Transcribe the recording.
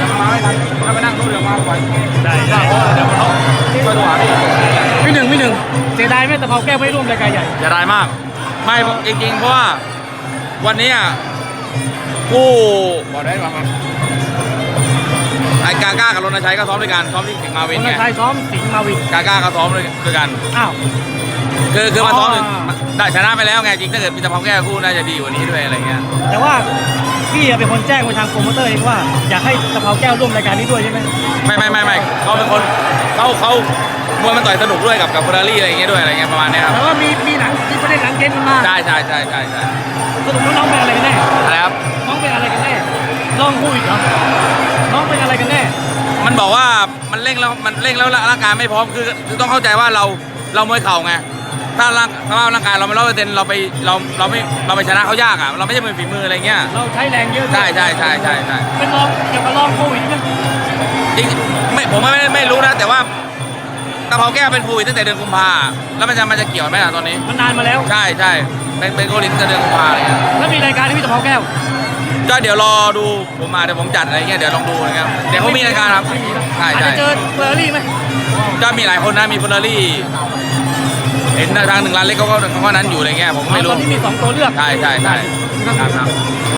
จะมาไม่ทันถ้าไปนั่งรถเดี๋ยวมาไวได้ได้เดี๋ยวเขาไปดูหาพี่พี่หนึ่งพี่หนึ่งเสียดายไหมตะเภาแก้วไม่ร่วมรายการใหญ่จะได้มาก ไม่จริงๆเพราะว่าวันนี้อะผู้บอกได้ป่ะไอ้กาก้ากับรณชัยก็ซ้อมด้วยกันซ้อมที่สิงห์มาวิคนนไงไทยซ้อมสิงห์มาวินกาก้าก็ซ้อมด้วยด้วยกันอ้าวคือคือมาซ้อมหนึ่งอ๋อได้ชนะไปแล้วไงจริงถ้าเกิดมีตะเภาแก้วคู่น่าจะดีกว่านี้ด้วยอะไรเงี้ยแต่ว่า พี่เป็นคนแจ้งไปทางโปรโมเตอร์เองว่าอยากให้ตะเภาแก้วร่วมรายการนี้ด้วยใช่ไหมไม่ไม่ไม่ไม่เขาเป็นคนเขาเขามวยมันต่อยสนุกด้วยกับกับเฟอร์รารี่อะไรเงี้ยด้วยอะไรเงี้ยประมาณเนี้ยครับแต่ว่ามีมีหนังมีประเด็นหนังเกมกันมาใช่ใช่ใช่ใช่ใช่สรุปแล้วน้องเป็นอะไรกันแน่อะไรครับน้องเป็นอะไรกันแน่น้องพูดอีกเหรอน้องเป็นอะไรกันแน่ มันบอกว่ามันเร่งแล้วมันเร่งแล้วร่างกายไม่พร้อมคือคือต้องเข้าใจว่าเราเรามวยเข่าไง ถ้าร่างสภาพร่างกายเราไม่ร้อยเปอร์เซ็นต์เราไปเราเราไม่เราไปชนะเขายากอะเราไม่ใช่มือฝีมืออะไรเงี้ยเราใช้แรงเยอะใช่ใช่ใช่ใช่ใช่เป็นรองเกี่ยวกับรองโควิดไหมจริงไม่ผมไม่ไม่รู้นะแต่ว่าตะเภาแก้วเป็นโควิดตั้งแต่เดือนกุมภาแล้วมันจะมันจะเกี่ยวไหมล่ะตอนนี้ มันนานมาแล้ว ใช่ใช่เป็นเป็นโควิดตั้งแต่เดือนกุมภาอะไรเงี้ยแล้วมีรายการที่พี่ตะเภาแก้วก็เดี๋ยวรอดูผมมาเดี๋ยวผมจัดอะไรเงี้ยเดี๋ยวลองดูนะครับเดี๋ยวเขามีรายการครับไม่มีนะใช่อาจใช่จะเจอเฟอร์รารี่ไหมก็มีหลายคนนะมีเฟอร์รารี่เห็นทางหนึ่งร้านเล็กเขาก็เขาก็นั้นอยู่อะไรเงี้ยผมก็ไม่ตรู้อนนี้มีสองตัวเลือก ใช่ใช่ใช่ครับครับ